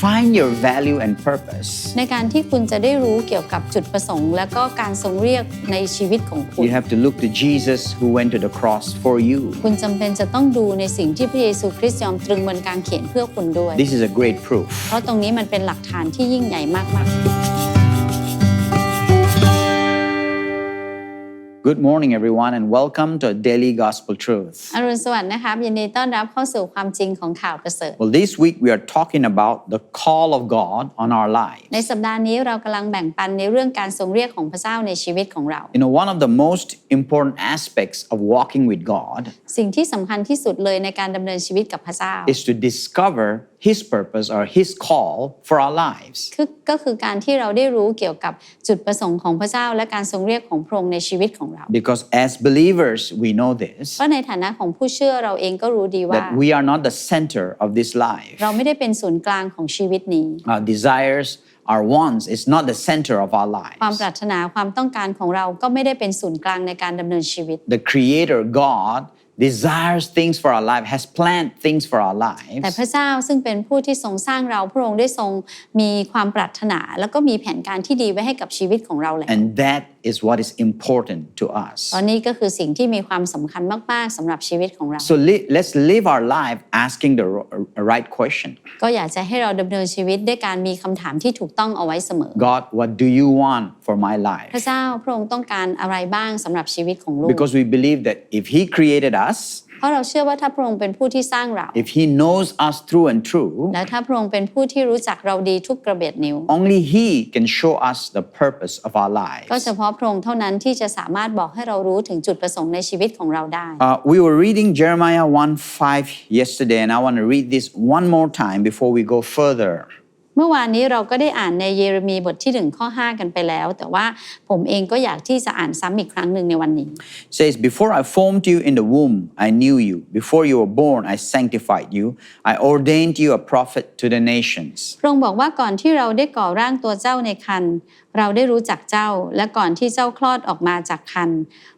find your value and purpose, ในการที่คุณจะได้รู้เกี่ยวกับจุดประสงค์ และก็การทรงเรียกในชีวิตของคุณ you have to look to Jesus who went to the cross for you. คุณจำเป็นจะต้องดูในสิ่งที่พระเยซูคริสต์ยอมตรึงบนกางเขนเพื่อคุณด้วย This is a great proof. เพราะตรงนี้มันเป็นหลักฐานที่ยิ่งใหญ่มาก Good morning, everyone, and welcome to Daily Gospel Truth. ๆ อรุณสวัสดิ์นะครับยินดีต้อนรับเข้าสู่ความจริงของข่าวประเสริฐ Well, this week we are talking about the call of God on our lives. ในสัปดาห์นี้เรากำลังแบ่งปันในเรื่องการทรงเรียกของพระเจ้าในชีวิตของเรา You know, one of the most important aspects of walking with God สิ่งที่สำคัญที่สุดเลยในการดำเนินชีวิตกับพระเจ้า is to discover His purpose or His call for our lives. คือก็คือการที่เราได้รู้เกี่ยวกับจุดประสงค์ของพระเจ้าและการทรงเรียกของพระองค์ในชีวิตของเรา Because as believers, we know this เพราะในฐานะของผู้เชื่อเราเองก็รู้ดีว่า that we are not the center of this life. เราไม่ได้เป็นศูนย์กลางของชีวิตนี้ Our desires, our wants is not the center of our ความ lives. ปรารถนาความต้องการของเราก็ไม่ได้เป็นศูนย์กลางในการดำเนินชีวิต The Creator God desires things for our life, has planned things for our แต่ lives. พระเจ้าซึ่งเป็นผู้ที่ทรงสร้างเราพระองค์ได้ทรงมีความปรารถนา แล้วก็มีแผนการที่ดีไว้ให้กับชีวิตของเราแล้ว And that is what is important to ตอน us. นี้ก็คือสิ่งที่มีความสำคัญมาก ๆสำหรับชีวิตของเรา So li- let's live our life asking the r- right question ก็อยากจะให้เราดำเนินชีวิตด้วยการมีคำถามที่ถูกต้องเอาไว้เสมอ God, what do you want for my พระ life? เจ้าพระองค์ต้องการอะไรบ้างสำหรับชีวิตของลูก Because we believe that if He created us, เพราะเราเชื่อว่าถ้าพระองค์เป็นผู้ที่สร้างเรา if He knows us through and through, แล้วถ้าพระองค์เป็นผู้ที่รู้จักเราดีทุกกระเบียดนิ้ว only He can show us the purpose of our ก็ lives. เฉพาะพระองค์เท่านั้นที่จะสามารถบอกให้เรารู้ถึงจุดประสงค์ในชีวิตของเราได้ Uh, we were reading Jeremiah 1 5 yesterday, and I want to read this one more time before we go further. เมื่อวานนี้เราก็ได้อ่านในเยเรมีบทที่1ข้อ5กันไปแล้ว แต่ว่าผมเองก็อยากที่จะอ่านซ้ำอีกครั้งหนึ่งในวันนี้ It says, Before I formed you in the womb, I knew you. Before you were born, I sanctified you. I ordained you a prophet to the nations. พระองค์บอกว่าก่อนที่เราได้ก่อร่างตัวเจ้าในคันเราได้รู้จักเจ้า และก่อนที่เจ้าคลอดออกมาจากคัน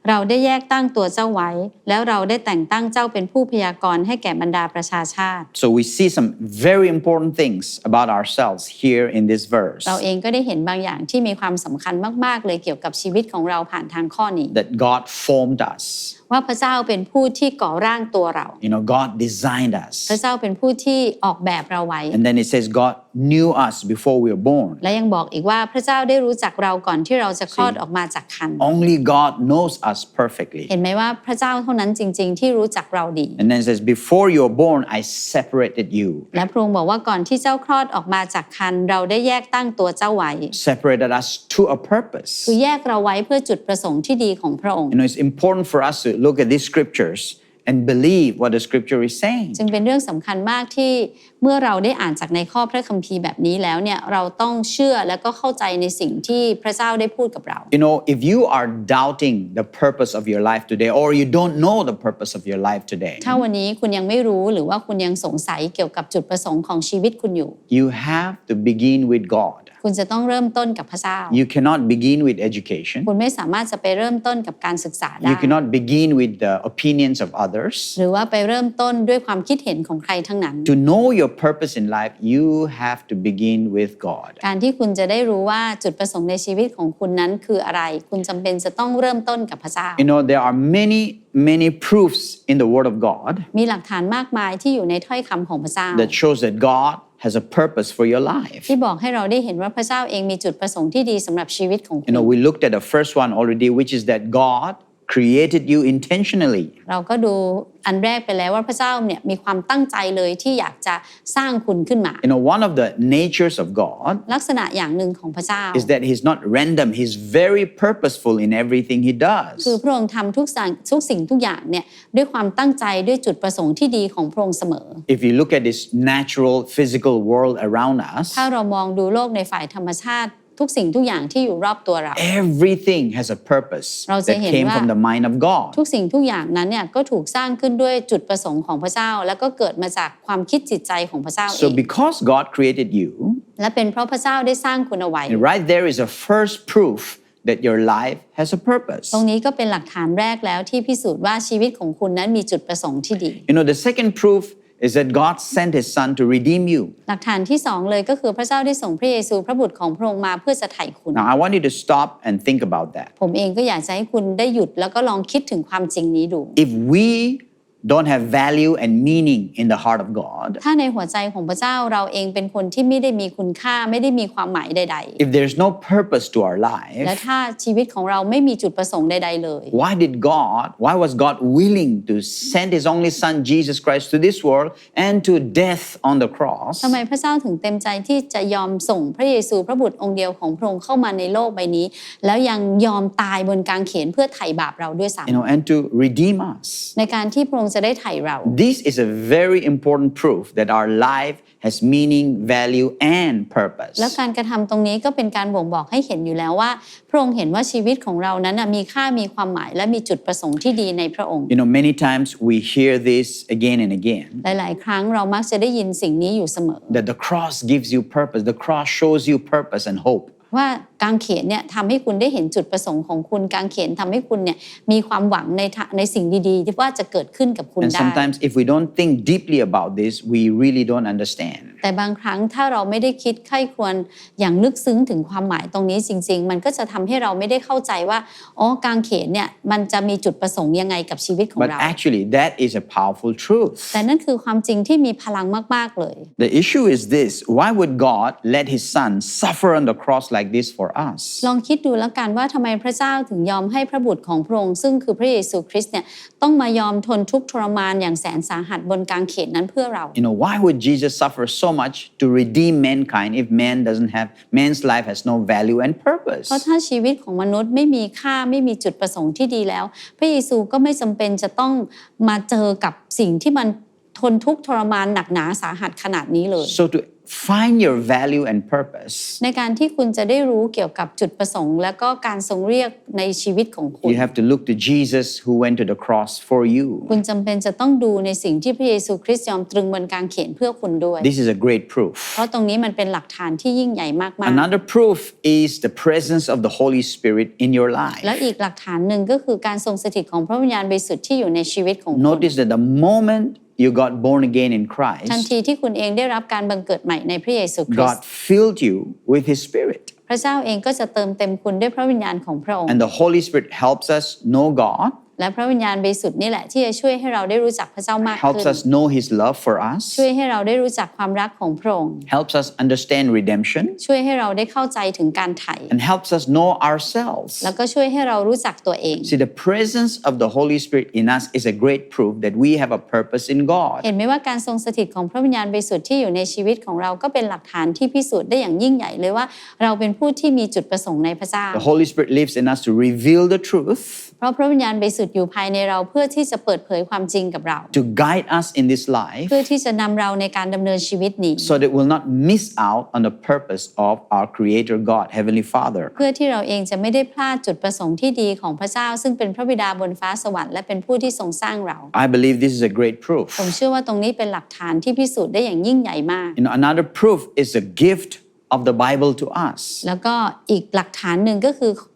เราได้แยกตั้งตัวเจ้าไว้ แล้วเราได้แต่งตั้งเจ้าเป็นผู้พยากรณ์ให้แก่บรรดาประชาชาติ So we see some very important things about ourselves here in this verse เราเองก็ได้เห็นบางอย่างที่มีความสำคัญมาก ๆ เลยเกี่ยวกับชีวิตของเราผ่านทางข้อนี้ that God formed us. ว่าพระเจ้าเป็นผู้ที่ก่อร่างตัวเรา You know, God designed พระ us. เจ้าเป็นผู้ที่ออกแบบเราไว้ And then it says, God knew us before we were born. และยังบอกอีกว่าพระเจ้าได้รู้จักเราก่อนที่เราจะคลอดออกมาจากคัน Only God knows us perfectly. เห็นไหมว่าพระเจ้าเท่านั้นจริง ๆ ที่รู้จักเราดี And then it says, Before you were born, I separated you. และพระองค์บอกว่าก่อนที่เจ้าคลอดออกมาจากคันเราได้แยกตั้งตัวเจ้าไว้ Separated us to a purpose. คือแยกเราไว้เพื่อจุดประสงค์ที่ดีของพระองค์ You know, it's important for us to look at these scriptures and believe what the scripture is saying. จึงเป็นเรื่องสำคัญมากที่เมื่อเราได้อ่านจากในข้อพระคัมภีร์แบบนี้แล้วเนี่ยเราต้องเชื่อและก็เข้าใจในสิ่งที่พระเจ้าได้พูดกับเรา You know, if you are doubting the purpose of your life today, or you don't know the purpose of your life today, ถ้าวันนี้คุณยังไม่รู้หรือว่าคุณยังสงสัยเกี่ยวกับจุดประสงค์ของชีวิตคุณอยู่ you have to begin with God. คุณจะต้องเริ่มต้นกับพระเจ้า You cannot begin with education. คุณไม่สามารถจะไปเริ่มต้นกับการศึกษาได้ You cannot begin with the opinions of others. หรือว่าไปเริ่มต้นด้วยความคิดเห็นของใครทั้งนั้น To know your purpose in life, you have to begin with God. การที่คุณจะได้รู้ว่าจุดประสงค์ในชีวิตของคุณนั้นคืออะไร คุณจำเป็นจะต้องเริ่มต้นกับพระเจ้า You know, there are many, many proofs in the Word of God มีหลักฐานมากมายที่อยู่ในถ้อยคำของพระเจ้า that shows that God has a purpose for your life. ที่บอกให้เราได้เห็นว่าพระเจ้าเองมีจุดประสงค์ที่ดีสำหรับชีวิตของคุ You ณ know, we looked at the first one already, which is that God created you intentionally. เราก็ดูอันแรกไปแล้วว่าพระเจ้าเนี่ยมีความตั้งใจเลยที่อยากจะสร้างคุณขึ้นมา You know, one of the natures of God ลักษณะอย่างหนึ่งของพระเจ้า is that He's not random, He's very purposeful in everything He คือ does. พระองค์ทำทุกสิ่งทุกสิ่งทุกอย่างเนี่ยด้วยความตั้งใจด้วยจุดประสงค์ที่ดีของพระองค์เสมอ If you look at this natural, physical world around us, ถ้าเรามองดูโลกในฝ่ายธรรมชาติ ทุกสิ่งทุกอย่างที่อยู่รอบตัวเรา everything has a purpose เราจะ that เห็น came ว่า from the mind of God. ทุกสิ่งทุกอย่างนั้นเนี่ยก็ถูกสร้างขึ้นด้วยจุดประสงค์ของพระเจ้า แล้วก็เกิดมาจากความคิดจิตใจของพระเจ้าเอ So ง because God created you, และเป็นเพราะพระเจ้าได้สร้างคุณเอาไว้ right there is a first proof that your life has a purpose. ตรงนี้ก็เป็นหลักฐานแรกแล้วที่พิสูจน์ว่าชีวิตของคุณนั้นมีจุดประสงค์ที่ดี You know, the second proof is that God sent his son to redeem you. หลักฐานที่สองเลยก็คือพระเจ้าได้ส่งพระเยซูพระบุตรของพระองค์มาเพื่อจะไถ่คุณ Now, I want you to stop and think about that. ผมเองก็อยากจะให้คุณได้หยุดแล้วก็ลองคิดถึงความจริงนี้ดู If we don't have value and meaning in the heart of God, ถ้าในหัวใจของพระเจ้าเราเองเป็นคนที่ไม่ได้มีคุณค่าไม่ได้มีความหมายใด if there's no purpose to our ๆและ life, ถ้าชีวิตของเราไม่มีจุดประสงค์ใด ๆ เลย why did God, why was God willing to send his only son Jesus Christ to this world and to death on the cross? ทำไมพระเจ้าถึงเต็มใจที่จะยอมส่งพระเยซูพระบุตรองค์เดียวของพระองค์เข้ามาในโลกใบนี้ แล้วยังยอมตายบนกางเขนเพื่อไถ่บาปเราด้วยซ้ You know, and to redeem us. ำในการที่พระองค์จะได้ไถ่เรา This is a very important proof that our life has meaning, value, and purpose. แล้วการกระทำตรงนี้ก็เป็นการบ่งบอกให้เห็นอยู่แล้วว่า พระองค์เห็นว่าชีวิตของเรานั้นน่ะมีค่ามีความหมายและมีจุดประสงค์ที่ดีในพระองค์ You know, many times we hear this again and again หลาย ๆ ครั้งเรามักจะได้ยินสิ่งนี้อยู่เสมอ that the cross gives you purpose, the cross shows you purpose and hope. ว่า กางเขนเนี่ยทำให้คุณได้เห็นจุดประสงค์ของคุณกางเขนทำให้คุณเนี่ยมีความหวังในทะในสิ่งดีๆที่ว่าจะเกิดขึ้นกับคุณ And ได้ sometimes, if we don't think deeply about this, we really don't understand. แต่บางครั้งถ้าเราไม่ได้คิดใคร่ควรอย่างลึกซึ้งถึงความหมายตรงนี้จริง ๆ มันก็จะทำให้เราไม่ได้เข้าใจว่าอ๋อกางเขนเนี่ยมันจะมีจุดประสงค์ยังไงกับชีวิตของ But เรา actually, that is a powerful truth. แต่นั่นคือความจริงที่มีพลังมากๆเลย The issue is this why would God let his son suffer on the cross like this for us? ลองคิดดูแล้วกันว่าทำไมพระเจ้าถึงยอมให้พระบุตรของพระองค์ซึ่งคือพระเยซูคริสต์เนี่ยต้องมายอมทนทุกข์ทรมานอย่างแสนสาหัสบนกางเขนนั้นเพื่อเรา You know, why would Jesus suffer so much to redeem mankind if man doesn't have, man's life has no value and purpose? เพราะถ้าชีวิตของมนุษย์ไม่มีค่าไม่มีจุดประสงค์ที่ดีแล้ว พระเยซูก็ไม่จำเป็นจะต้องมาเจอกับสิ่งที่มัน ทนทุกข์ทรมานหนักหนาสาหัสขนาดนี้เลย So, to find your value and purpose, ในการที่คุณจะได้รู้เกี่ยวกับจุดประสงค์ และก็การทรงเรียกในชีวิตของคุณ you have to look to Jesus who went to the cross for you. คุณจำเป็นจะต้องดูในสิ่งที่พระเยซูคริสต์ยอมตรึงบนกางเขนเพื่อคุณด้วย This is a great proof. เพราะตรงนี้มันเป็นหลักฐานที่ยิ่งใหญ่มาก Another proof is the presence of the Holy Spirit in your ๆ life. แล้วอีกหลักฐานหนึ่งก็คือการทรงสถิตของพระวิญญาณบริสุทธิ์ที่อยู่ในชีวิตของคุณ Notice that the moment you got born again in ทัน Christ, ทีที่คุณเองได้รับการบังเกิดใหม่ในพระเยซูคริส God ต์ filled you with His Spirit. พระเจ้าเองก็จะเติมเต็มคุณด้วยพระวิญญาณของพระองค์ And the Holy Spirit helps us know God, และพระวิญญาณบริสุทธิ์นี่แหละที่จะช่วยให้เราได้รู้จักพระเจ้ามาก helps ขึ้น us know His love for ช่วย us, ให้เราได้รู้จักความรักของพระองค์ helps us understand redemption, ช่วยให้เราได้เข้าใจถึงการไถ่ and helps us know ourselves. แล้วก็ช่วยให้เรารู้จักตัวเอง See, the presence of the Holy Spirit in us is a great proof that we have a purpose in God. เห็นไหมว่าการทรงสถิตของพระวิญญาณบริสุทธิ์ที่อยู่ในชีวิตของเราก็เป็นหลักฐานที่พิสูจน์ได้อย่างยิ่งใหญ่เลยว่า เราเป็นผู้ที่มีจุดประสงค์ในพระเจ้า The Holy Spirit lives in us to reveal the truth, เพ ราะพระวิญญาณบริสุทธิ์อยู่ภายในเราเพื่อที่จะเปิดเผยความจริงกับเรา to guide us in this life, เพื่อที่จะนำเราในการดำเนินชีวิตนี้ so that we'll not miss out on the purpose of our Creator God, Heavenly Father. เพื่อที่เราเองจะไม่ได้พลาดจุดประสงค์ที่ดีของพระเจ้า ซึ่งเป็นพระบิดาบนฟ้าสวรรค์และเป็นผู้ที่ทรงสร้างเรา I believe this is a great ผม proof. เชื่อว่าตรงนี้เป็นหลักฐานที่พิสูจน์ได้อย่างยิ่งใหญ่มาก You know, another proof is the gift of the Bible to us. แล้วก็อีกหลักฐานหนึ่งก็คืออ่า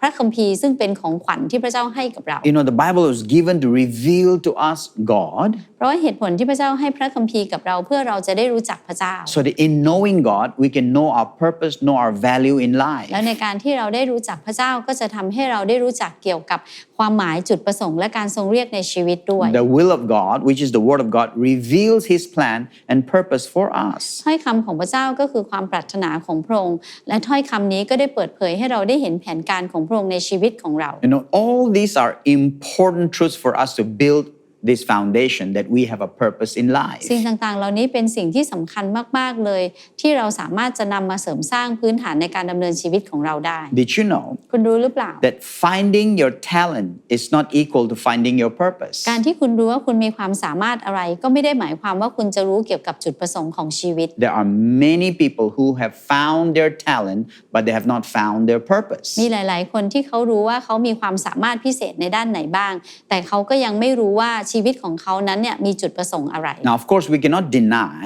พระคัมภีร์ซึ่งเป็นของขวัญที่พระเจ้าให้กับเรา You know, the Bible was given to reveal to us God, เพราะว่าเหตุผลที่พระเจ้าให้พระคัมภีร์กับเราเพื่อเราจะได้รู้จักพระเจ้า so that in knowing God, we can know our purpose, know our value in life. แล้วในการที่เราได้รู้จักพระเจ้าก็จะทำให้เราได้รู้จักเกี่ยวกับความหมายจุดประสงค์และการทรงเรียกในชีวิตด้วย The will of God, which is the Word of God, reveals His plan and purpose for us. ถ้อยคำของพระเจ้าก็คือความปรารถนาของพระองค์และถ้อยคำนี้ก็ได้เปิดเผยให้เราได้เห็นแผนการของพระองค์ในชีวิตของเรา You know, all these are important truths for us to build this foundation that we have a purpose in life. สิ่งต่างๆ เหล่านี้เป็นสิ่งที่สำคัญมาก ๆ เลย ที่เราสามารถจะนำมาเสริมสร้างพื้นฐานในการดำเนินชีวิตของเราได้ Did you know คุณรู้หรือเปล่า that finding your talent is not equal to finding your purpose? การที่คุณรู้ว่าคุณมีความสามารถอะไร ก็ไม่ได้หมายความว่าคุณจะรู้เกี่ยวกับจุดประสงค์ของชีวิต There are many people who have found their talent, but they have not found their purpose. มีหลาย ๆ คนที่เขารู้ว่าเขามีความสามารถพิเศษในด้านไหนบ้าง แต่เขาก็ยังไม่รู้ว่าชีวิตของเขานั้นเนี่ยมีจุดประสงค์อะไร Now, of course, we cannot deny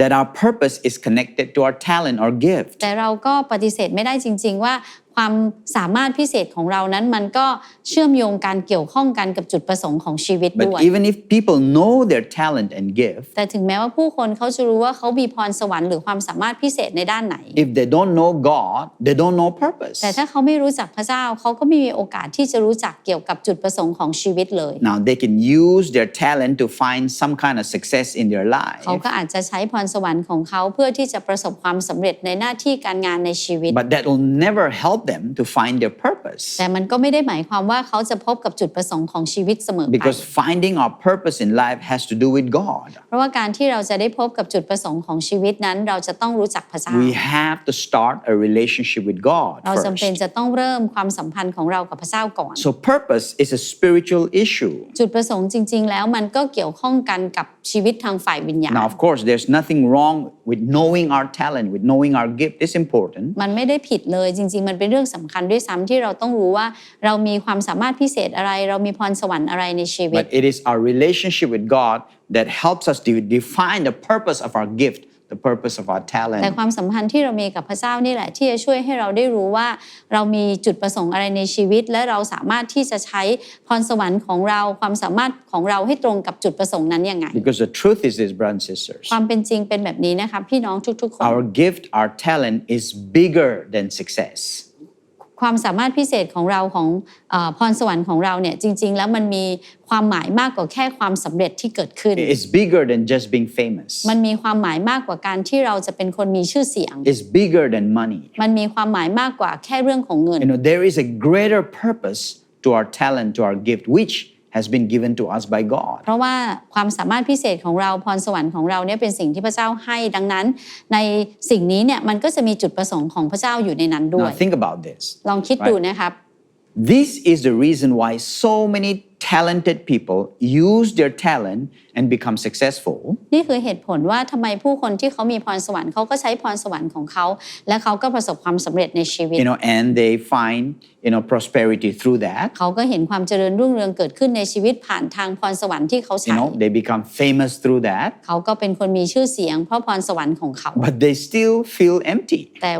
that our purpose is connected to our talent or gift. แต่เราก็ปฏิเสธไม่ได้จริง ๆ ว่า ความสามารถพิเศษของเรานั้นมันก็เชื่อมโยงการเกี่ยวข้องกันกับจุดประสงค์ของชีวิตด้วย But even if people know their talent and gift, แต่ถึงแม้ว่าผู้คนเขาจะรู้ว่าเขามีพรสวรรค์หรือความสามารถพิเศษในด้านไหน if they don't know God, they don't know purpose. แต่ถ้าเขาไม่รู้จักพระเจ้าเขาก็ไม่มีโอกาสที่จะรู้จักเกี่ยวกับจุดประสงค์ของชีวิตเลย Now they can use their talent to find some kind of success in their life. เขาก็อาจจะใช้พรสวรรค์ของเขาเพื่อที่จะประสบความสำเร็จในหน้าที่การงานในชีวิต But that will never help them to find their purpose. แต่มันก็ไม่ได้หมายความว่าเขาจะพบกับจุดประสงค์ของชีวิตเสมอไป Because finding our purpose in life has to do with God. เพราะว่าการที่เราจะได้พบกับจุดประสงค์ของชีวิตนั้น เราจะต้องรู้จักพระเจ้า We have to start a relationship with God เราจำเป็น first. จะต้องเริ่มความสัมพันธ์ของเรากับพระเจ้าก่อน So purpose is a spiritual issue. จุดประสงค์จริง ๆ แล้วมันก็เกี่ยวข้องกันกับชีวิตทางฝ่ายวิญญาณ Now, of course, there's nothing wrong with knowing our talent, with knowing our gift. It's important. มันไม่ได้ผิดเลยจริง ๆ มันเป็นเรื่องสำคัญด้วยซ้ำที่เราต้องรู้ว่าเรามีความสามารถพิเศษอะไร เรามีพรสวรรค์อะไรในชีวิต But it is our relationship with God that helps us to define the purpose of our gift, the purpose of our แต่ talent. ความสัมพันธ์ที่เรามีกับพระเจ้านี่แหละ ที่จะช่วยให้เราได้รู้ว่า เรามีจุดประสงค์อะไรในชีวิต และเราสามารถที่จะใช้พรสวรรค์ของเราความสามารถของเราให้ตรงกับจุดประสงค์นั้นยังไง Because the truth is this, brothers and sisters. ความเป็นจริงเป็นแบบนี้นะคะพี่น้องทุกๆคน Our gift, our talent is bigger than success. ความสามารถพิเศษของเราของเออพรสวรรค์ของเราเนี่ยจริง ๆ แล้วมันมีความหมายมากกว่าแค่ความสำเร็จที่เกิดขึ้น It's bigger than just being famous. มันมีความหมายมากกว่าการที่เราจะเป็นคนมีชื่อเสียง It's bigger than money. มันมีความหมายมากกว่าแค่เรื่องของเงิน You know, there is a greater purpose to our talent, to our gift, which has been given to us by God. เพราะว่าความสามารถพิเศษของเราพรสวรรค์ของเราเนี่ยเป็นสิ่งที่พระเจ้าให้ดังนั้น ในสิ่งนี้เนี่ยมันก็จะมีจุดประสงค์ของพระเจ้าอยู่ในนั้นด้วย Now, think about this. ลองคิดดูนะครับ This is the reason why so many talented people use their talent and become successful นี่คือเหตุผลว่าทำไมผู้คนที่เขามีพรสวรรค์เขาก็ใช้พรสวรรค์ของเขา และเขาก็ประสบความสำเร็จในชีวิต you know and they find you know prosperity through that เขาก็เห็นความเจริญรุ่งเรืองเกิดขึ้นในชีวิตผ่านทางพรสวรรค์ที่เขา you ใช้ know they become famous through that เขาก็เป็นคนมีชื่อเสียงเพราะพรสวรรค์ของเขา but they still feel empty แต่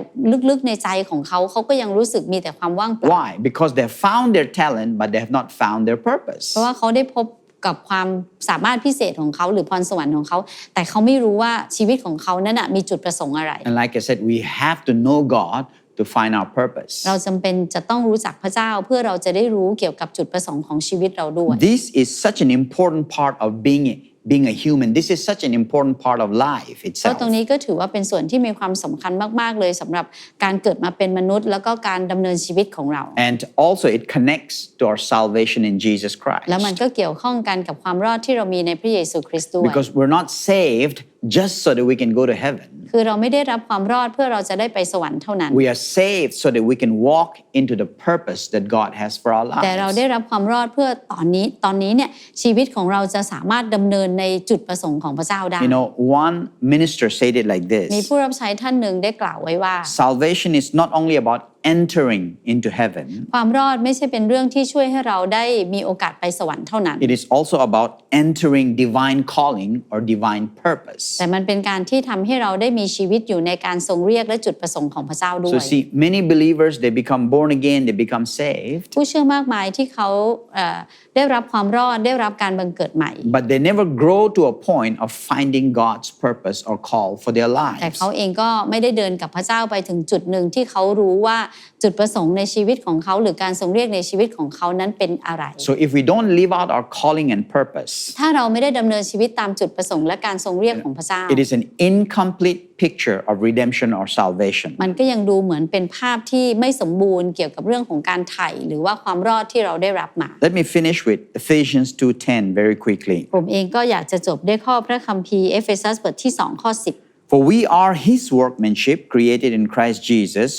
ลึกๆในใจของเขาเขาก็ยังรู้สึกมีแต่ความว่างเปล่า why because they found their talent but they have not found their purpose เพราะว่าเขาได้พบกับความสามารถพิเศษของเขาหรือพรสวรรค์ของเขา แต่เขาไม่รู้ว่าชีวิตของเขานั้นนะมีจุดประสงค์อะไร and like i said we have to know god to find our purpose เราจำเป็นจะต้องรู้จักพระเจ้าเพื่อเราจะได้รู้เกี่ยวกับจุดประสงค์ของชีวิตเราด้วย this is such an important part of being being a human this is such an important part of life เพราะ itself ตรงนี้ก็ถือว่าเป็นส่วนที่มีความสำคัญมากๆเลยสำหรับการเกิดมาเป็นมนุษย์ แล้วก็การดำเนินชีวิตของเรา and also it connects to our salvation in jesus christ แล้วมันก็เกี่ยวข้องกันกับความรอดที่เรามีในพระเยซูคริสต์ด้วย because we're not saved just so that we can go to heaven คือเราไม่ได้รับความรอดเพื่อเราจะได้ไปสวรรค์เท่านั้น we are saved so that we can walk into the purpose that god has for our แต่เรา lives ได้รับความรอดเพื่อตอนนี้ตอนนี้เนี่ยชีวิตของเราจะสามารถดำเนินในจุดประสงค์ของพระเจ้าได้ you know one minister said it like มี this ผู้รับใช้ท่านหนึ่งได้กล่าวไว้ว่า salvation is not only about entering into heaven ความรอดไม่ใช่เป็นเรื่องที่ช่วยให้เราได้มีโอกาสไปสวรรค์เท่านั้น it is also about entering divine calling or divine purpose แต่มันเป็นการที่ทำให้เราได้มีชีวิตอยู่ในการทรงเรียกและจุดประสงค์ของพระเจ้าด้ว so ย see many believers they become born again they become saved ผู้เชื่อมากมายที่เขาเอ่อได้รับความรอดได้รับการบังเกิดใหม่ but they never grow to a point of finding God's purpose or call for their แต่ lives เขาเองก็ไม่ได้เดินกับพระเจ้าไปถึงจุดหนึ่งที่เขารู้ว่าจุดประสงค์ในชีวิตของเขาหรือการทรงเรียกในชีวิตของเขานั้นเป็นอะไร so if we don't live out our calling and purpose ถ้าเราไม่ได้ดำเนินชีวิตตามจุดประสงค์และการทรงเรียกของพระเจ้า it is an incomplete picture of redemption or salvation มันก็ยังดูเหมือนเป็นภาพที่ไม่สมบูรณ์เกี่ยวกับเรื่องของการไถ่หรือว่าความรอดที่เราได้รับมา let me finish with Ephesians 2:10 very quickly ผมเองก็อยากจะจบด้วยข้อพระคัมภีร์เอเฟซัสบทที่2ข้อ10 For we are his workmanship created in Christ Jesus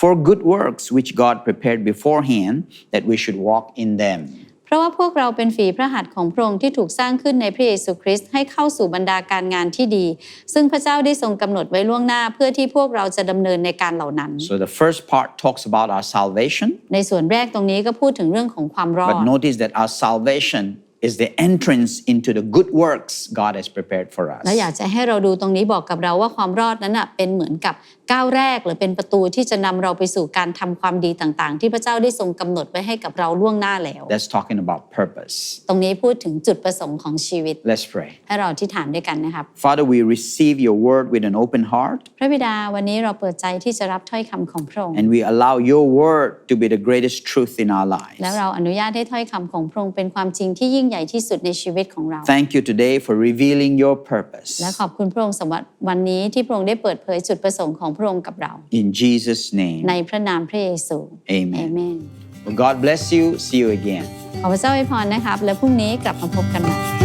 for good works which God prepared beforehand that we should walk in them. เพราะว่าพวกเราเป็นฝีพระหัตถ์ของพระองค์ที่ถูกสร้างขึ้นในพระเยซูคริสต์ให้เข้าสู่บรรดาการงานที่ดี ซึ่งพระเจ้าได้ทรงกำหนดไว้ล่วงหน้าเพื่อที่พวกเราจะดำเนินในการเหล่านั้น So the first part talks about our salvation, ในส่วนแรกตรงนี้ก็พูดถึงเรื่องของความรอด but notice that our salvation is the entrance into the good works God has prepared for us. แล้วอยากจะให้เราดูตรงนี้บอกกับเราว่าความรอดนั้นนะเป็นเหมือนกับก้าวแรก หรือเป็นประตูที่จะนำเราไปสู่การทำความดีต่างๆ ที่พระเจ้าได้ทรงกำหนดไว้ให้กับเราล่วงหน้าแล้ว That's talking about purpose. ตรงนี้พูดถึงจุดประสงค์ของชีวิต Let's pray. ให้เราที่ฐานด้วยกันนะครับ Father, we receive your word with an open heart พระบิดาวันนี้เราเปิดใจที่จะรับถ้อยคำของพระองค์ and we allow your word to be the greatest truth in our lives. แล้วเราอนุญาตให้ถ้อยคำของพระองค์เป็นความจริงที่ยิ่งใหญ่ที่สุดในชีวิตของเรา Thank you today for revealing your purpose. และขอบคุณพระองค์สำหรับวันนี้ที่พระองค์ได้เปิดเผยจุดประสงค์ของพระองค์กับเรา In Jesus' name. ในพระนามพระเยซู Amen. เอเมน Well, God bless you. See you again. ขอพระเจ้าอวยพรนะครับ และพรุ่งนี้กลับมาพบกันใหม่